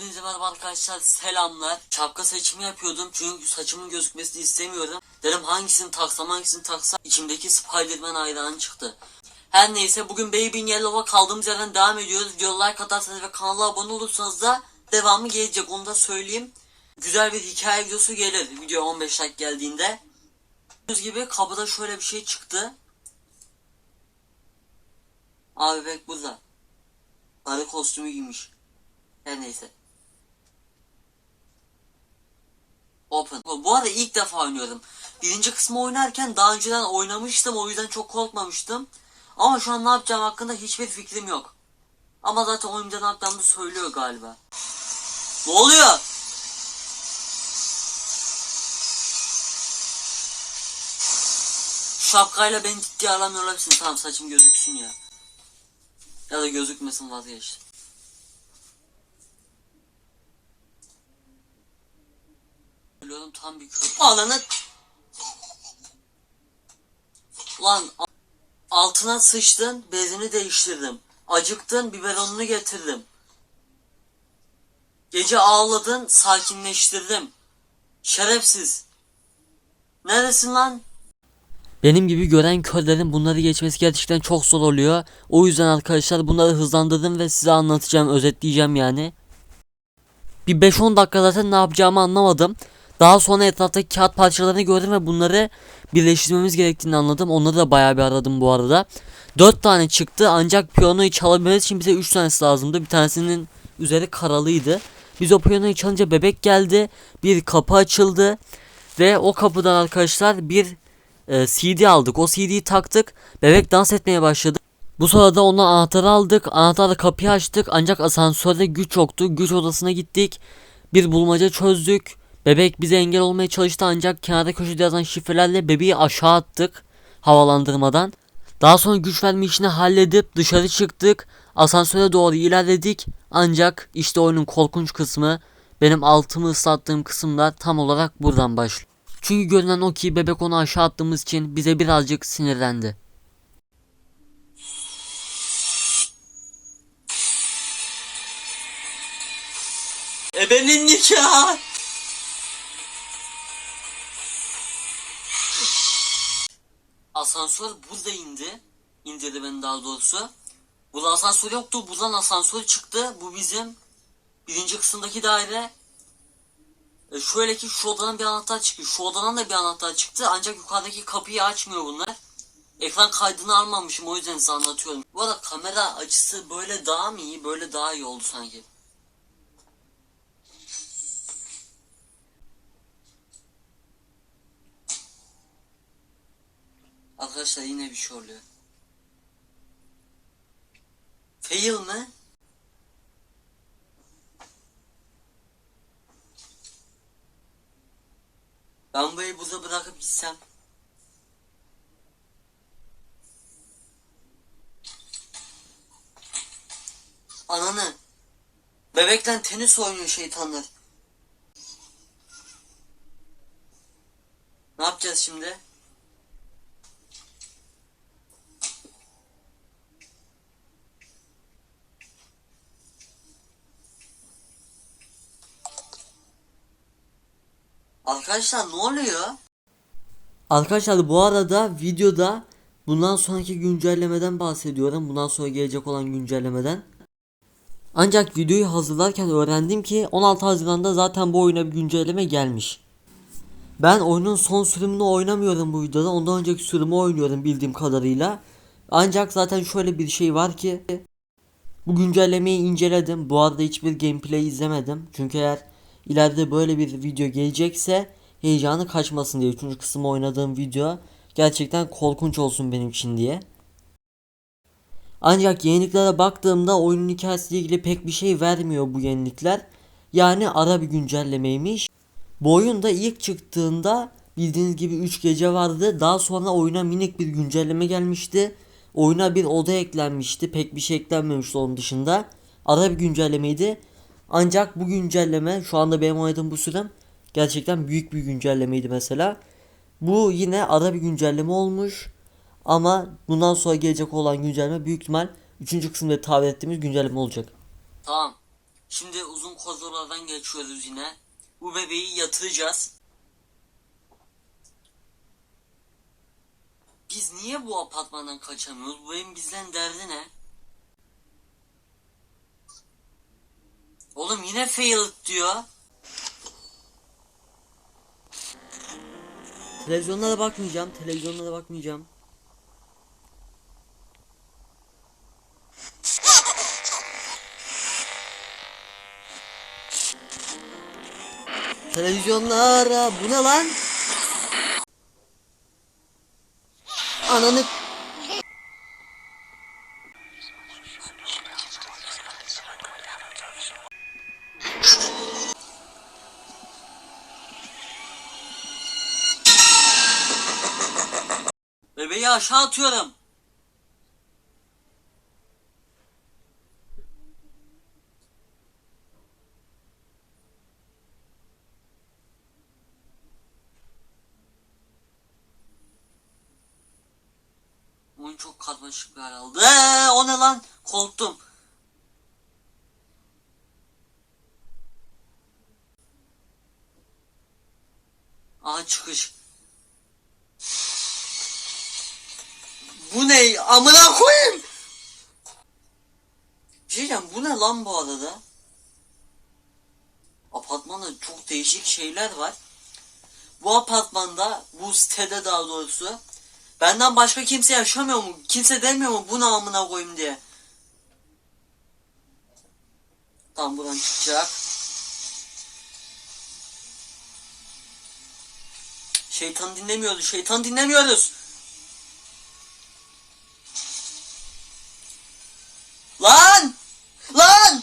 Hepinize merhaba arkadaşlar selamlar. Şapka seçimi yapıyordum çünkü saçımın gözükmesini istemiyorum. Dedim hangisini taksam hangisini taksam içimdeki Spiderman hayranı çıktı. Her neyse bugün Baby in Yellow'a kaldığımız yerden devam ediyoruz. Video like atarsanız ve kanala abone olursanız da devamı gelecek onu da söyleyeyim. Güzel bir hikaye videosu gelir video 15 like geldiğinde. Gördüğünüz gibi kapıda şöyle bir şey çıktı. Abi bek burada. Arı kostümü giymiş. Her neyse. Open. Bu arada ilk defa oynuyorum. Birinci kısmı oynarken daha önceden oynamıştım. O yüzden çok korkmamıştım. Ama şu an ne yapacağım hakkında hiçbir fikrim yok. Ama zaten oyunda ne yapacağımı söylüyor galiba. Ne oluyor? Şapkayla beni ciddiye alamıyor olabilirsin. Tamam saçım gözüksün ya. Ya da gözükmesin vazgeçtim. Biliyorum tam bir köy. Ananı... Lan altına sıçtın, bezini değiştirdim. Acıktın, biberonunu getirdim. Gece ağladın, sakinleştirdim. Şerefsiz. Neredesin lan? Benim gibi gören körlerin bunları geçmesi gerçekten çok zor oluyor. O yüzden arkadaşlar bunları hızlandırdım ve size anlatacağım, özetleyeceğim yani. Bir 5-10 dakika zaten ne yapacağımı anlamadım. Daha sonra etraftaki kağıt parçalarını gördüm ve bunları birleştirmemiz gerektiğini anladım. Onları da bayağı bir aradım bu arada. 4 tane çıktı ancak piyanoyu çalabilmemiz için bize 3 tanesi lazımdı. Bir tanesinin üzeri karalıydı. Biz o piyanoyu çalınca bebek geldi. Bir kapı açıldı. Ve o kapıdan arkadaşlar bir e, CD aldık. O CD'yi taktık. Bebek dans etmeye başladı. Bu sırada ondan anahtarı aldık. Anahtarla kapıyı açtık. Ancak asansörde güç yoktu. Güç odasına gittik. Bir bulmaca çözdük. Bebek bize engel olmaya çalıştı ancak kenarda köşede yazan şifrelerle bebeği aşağı attık. Havalandırmadan. Daha sonra güç verme işini halledip dışarı çıktık. Asansöre doğru ilerledik. Ancak işte oyunun korkunç kısmı benim altımı ıslattığım kısımlar tam olarak buradan başlıyor. Çünkü görünen o ki bebek onu aşağı attığımız için bize birazcık sinirlendi. Ebenin nikahı. Asansör burada indi. İndirdi beni daha doğrusu. Burada asansör yoktu. Buradan asansör çıktı. Bu bizim birinci kısımdaki daire. E şöyle ki şu odadan bir anahtar çıktı. Şu odadan da bir anahtar çıktı. Ancak yukarıdaki kapıyı açmıyor bunlar. Ekran kaydını almamışım o yüzden size anlatıyorum. Bu arada kamera açısı böyle daha mı iyi? Böyle daha iyi oldu sanki. Arkadaşlar yine bir şey oluyor. Fail mi? Ben bu burada bırakıp gitsem. Ananı. Bebekten tenis oynuyor şeytanlar. Ne yapacağız şimdi? Arkadaşlar ne oluyor? Arkadaşlar bu arada videoda bundan sonraki güncellemeden bahsediyorum. Bundan sonra gelecek olan güncellemeden. Ancak videoyu hazırlarken öğrendim ki 16 Haziran'da zaten bu oyuna bir güncelleme gelmiş. Ben oyunun son sürümünü oynamıyorum bu videoda. Ondan önceki sürümü oynuyorum bildiğim kadarıyla. Ancak zaten şöyle bir şey var ki bu güncellemeyi inceledim. Bu arada hiçbir gameplay izlemedim. Çünkü eğer ileride böyle bir video gelecekse heyecanı kaçmasın diye. Üçüncü kısmı oynadığım video gerçekten korkunç olsun benim için diye. Ancak yeniliklere baktığımda oyunun hikayesiyle ilgili pek bir şey vermiyor bu yenilikler. Yani ara bir güncellemeymiş. Bu oyun da ilk çıktığında bildiğiniz gibi 3 gece vardı. Daha sonra oyuna minik bir güncelleme gelmişti. Oyuna bir oda eklenmişti. Pek bir şey eklenmemişti onun dışında. Ara bir güncellemeydi. Ancak bu güncelleme şu anda benim oynadığım bu sürem gerçekten büyük bir güncellemeydi mesela. Bu yine ara bir güncelleme olmuş. Ama bundan sonra gelecek olan güncelleme büyük ihtimal 3. kısımda tabir ettiğimiz güncelleme olacak. Tamam. Şimdi uzun koridorlardan geçiyoruz yine. Bu bebeği yatıracağız. Biz niye bu apartmandan kaçamıyoruz? Bu evin bizden derdi ne? Oğlum yine failed diyor. Televizyonlara bakmayacağım. Televizyonlara bakmayacağım. Televizyonlara bu ne lan? Ananı Aşağı atıyorum. Oyun çok karmaşık bir hal aldı. Eee, o ne lan? Korktum. Aha çıkış. Bu ne? Amına koyayım. Bir şey bu ne lan bu arada? Apartmanda çok değişik şeyler var. Bu apartmanda, bu sitede daha doğrusu benden başka kimse yaşamıyor mu? Kimse demiyor mu bu ne amına koyayım diye. Tam buradan çıkacak. Şeytan dinlemiyoruz, şeytan dinlemiyoruz. Lan! Lan!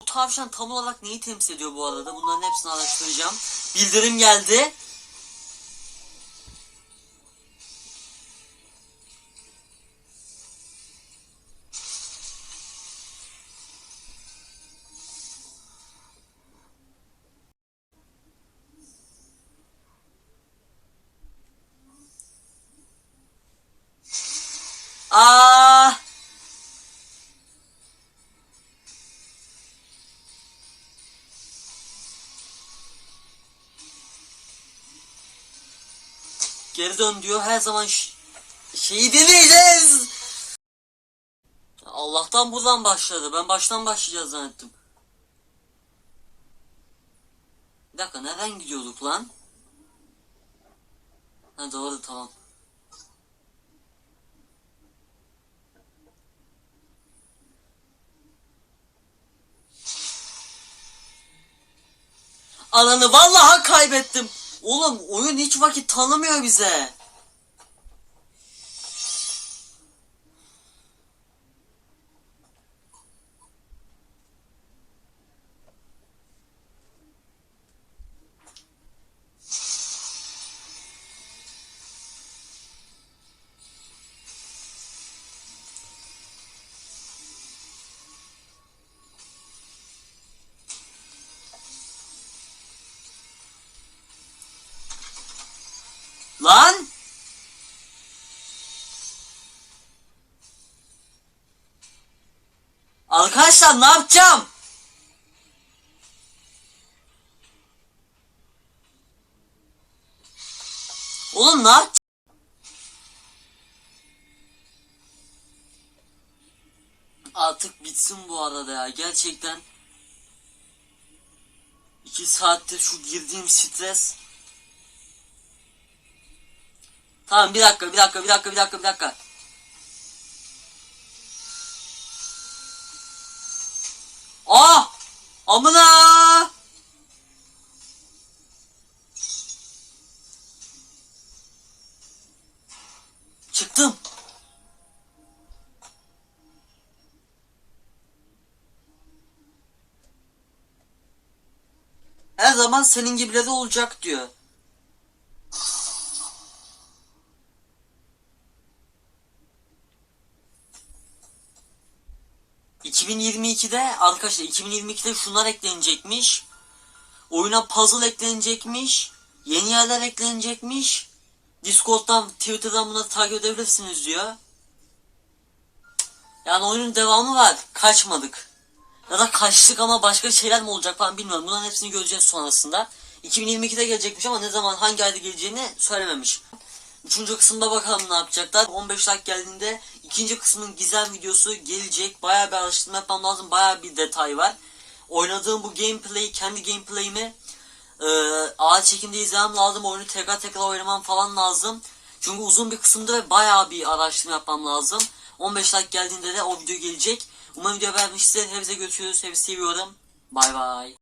Bu tavşan tam olarak neyi temsil ediyor bu arada? Bunların hepsini araştıracağım. Bildirim geldi. Geri dön diyor her zaman şeyi deneyeceğiz. Allah'tan buradan başladı. Ben baştan başlayacağız zannettim. Bir dakika nereden gidiyorduk lan? Ha doğru tamam. Alanı vallahi kaybettim. Oğlum oyun hiç vakit tanımıyor bize. Lan! Arkadaşlar ne yapacağım? Oğlum ne yapacağım? Artık bitsin bu arada ya gerçekten. İki saattir şu girdiğim stres. Tamam bir dakika bir dakika bir dakika bir dakika bir dakika. Ah! Amına! Çıktım. Her zaman senin gibileri olacak diyor. ...2022'de arkadaşlar 2022'de şunlar eklenecekmiş. Oyuna puzzle eklenecekmiş. Yeni yerler eklenecekmiş. Discord'dan, Twitter'dan bunları takip edebilirsiniz diyor. Yani oyunun devamı var. Kaçmadık. Ya da kaçtık ama başka şeyler mi olacak falan bilmiyorum. Bunların hepsini göreceğiz sonrasında. 2022'de gelecekmiş ama ne zaman hangi ayda geleceğini söylememiş. Üçüncü kısımda bakalım ne yapacaklar. 15 like geldiğinde ikinci kısmın gizem videosu gelecek. Bayağı bir araştırma yapmam lazım. Bayağı bir detay var. Oynadığım bu gameplay, kendi gameplay'imi e, ağır çekimde izlemem lazım. Oyunu tekrar tekrar oynamam falan lazım. Çünkü uzun bir kısımda ve bayağı bir araştırma yapmam lazım. 15 like geldiğinde de o video gelecek. Umarım video beğenmişsiniz. Hepinize görüşürüz. Hepinizi seviyorum. Bay bay.